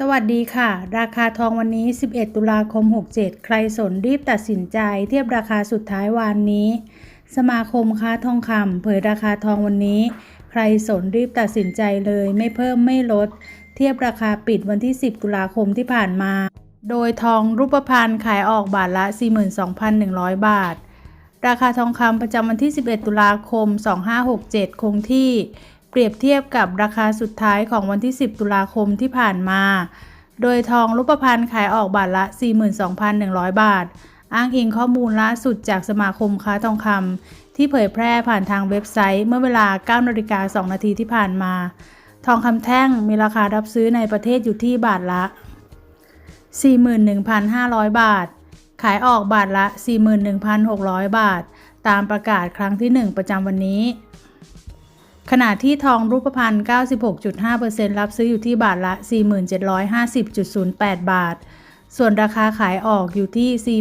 สวัสดีค่ะ ราคาทองวันนี้ 11 ตุลาคม 67 ใครสนรีบตัดสินใจ เทียบราคาสุดท้ายวานนี้ สมาคมค้าทองคำเผยราคาทองวันนี้ ใครสนรีบตัดสินใจเลย ไม่เพิ่มไม่ลด เทียบราคาปิดวันที่ 10 ตุลาคมที่ผ่านมา โดยทองรูปพรรณขายออกบาทละ 42,100 บาท ราคาทองคำประจำวันที่ 11 ตุลาคม 2567 คงที่ รียบเทียบกับราคาสุดท้ายของวันที่ 10 ตุลาคมที่ผ่านมา โดยทองรูปพรรณขายออกบาทละ 42,100 บาท อ้างอิงข้อมูลล่าสุดจากสมาคมค้าทองคำที่เผยแพร่ผ่านทางเว็บไซต์เมื่อเวลา9นาฬิกา2นาทีที่ผ่านมา ทองคำแท่งมีราคารับซื้อในประเทศอยู่ที่บาทละ 41,500 บาท ขายออกบาทละ 41,600 บาท ตามประกาศครั้งที่ 1 ประจำวันนี้ ขณะที่ทองรูปพรรณ 96.5%รับซื้ออยู่ที่บาทละ 4750.08 บาท ส่วนราคาขายออกอยู่ที่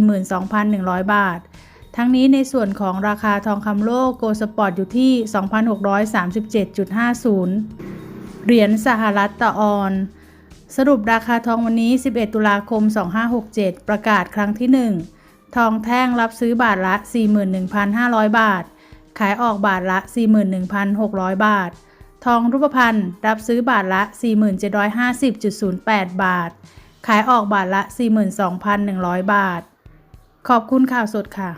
42,100 บาท ทั้งนี้ในส่วนของราคาทองคำโลกโกลสปอร์ตอยู่ที่ 2,637.50 เหรียญสหรัฐต่อออน สรุปราคาทองวันนี้ 11 ตุลาคม 2567 ประกาศครั้งที่ 1 ทองแท่งรับซื้อบาทละ 41,500 บาท ขายออกบาทละ 41,600 บาท ทองรูปพรรณรับซื้อบาทละ 4750.08 บาท ขายออกบาทละ 42,100 บาท ขอบคุณข่าวสดค่ะ